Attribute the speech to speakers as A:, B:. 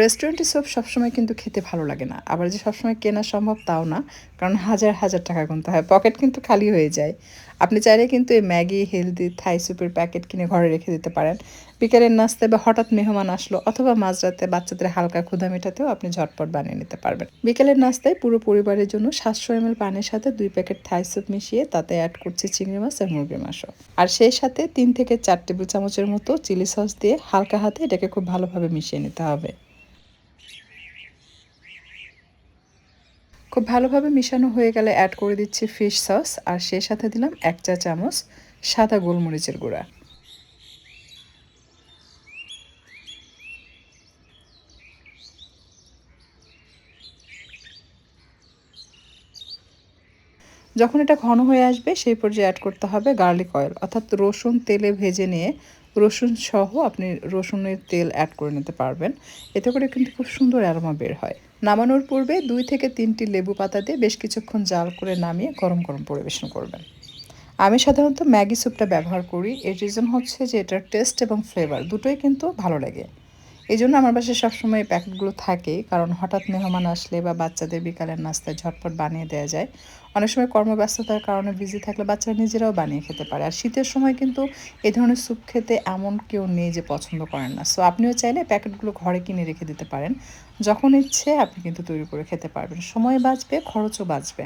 A: রেস্টুরেন্টের স্যুপ সবসময় কিন্তু খেতে ভালো লাগে না। আবার যে সবসময় কেনা সম্ভব তাও না, কারণ হাজার হাজার টাকা গুনতে হয়। পকেট কিন্তু খালি হয়ে যায়। আপনি চাইলে কিন্তু এই ম্যাগি হেলদি থাই স্যুপের প্যাকেট কিনে ঘরে রেখে দিতে পারেন। বিকেলের নাস্তায় বা হঠাৎ মেহমান আসলো অথবা মাঝরাতে বাচ্চাদের হালকা ক্ষুধা মেটাতেও আপনি ঝটপট বানিয়ে নিতে পারবেন। বিকেলের নাস্তায় পুরো পরিবারের জন্য সাতশো এম পানির সাথে দুই প্যাকেট থাই স্যুপ মিশিয়ে তাতে অ্যাড করছি চিংড়ি মাছ আর মুরগির মাংস। আর সেই সাথে তিন থেকে চার টেবিল চামচের মতো চিলি সস দিয়ে হালকা হাতে এটাকে খুব ভালোভাবে মিশিয়ে নিতে হবে। খুব ভালোভাবে মিশানো হয়ে গেলে অ্যাড করে দিচ্ছি ফিশ সস আর সে সাথে দিলাম এক চা চামচ সাদা গোলমরিচের গুঁড়া। যখন এটা ঘন হয়ে আসবে, সেই পর্যায়ে অ্যাড করতে হবে গার্লিক অয়েল অর্থাৎ রসুন তেলে ভেজে নিয়ে রসুন সহ আপনি রসুনের তেল অ্যাড করে নিতে পারবেন। এতে করে কিন্তু খুব সুন্দর অ্যারোমা বের হয়। নামানোর পূর্বে দুই থেকে তিনটি লেবু পাতা দিয়ে বেশ কিছুক্ষণ জাল করে নামিয়ে গরম গরম পরিবেশন করবেন। আমি সাধারণত ম্যাগি স্যুপটা ব্যবহার করি। এর রিজন হচ্ছে যে এটার টেস্ট এবং ফ্লেভার দুটোই কিন্তু ভালো লাগে। এই জন্য আমার বাসায় সবসময় প্যাকেটগুলো থাকে, কারণ হঠাৎ মেহমান আসলে বা বাচ্চাদের বিকালের নাস্তায় ঝটপট বানিয়ে দেওয়া যায়। অনেক সময় কর্মব্যস্ততার কারণে বিজি থাকলে বাচ্চারা নিজেরাও বানিয়ে খেতে পারে। আর শীতের সময় কিন্তু এ ধরনের স্যুপ খেতে এমন কেউ নেই যে পছন্দ করেন না। সো আপনিও চাইলে প্যাকেটগুলো ঘরে কিনে রেখে দিতে পারেন। যখন ইচ্ছে, আপনি কিন্তু তৈরি করে খেতে পারবেন। সময় বাঁচবে, খরচও বাঁচবে।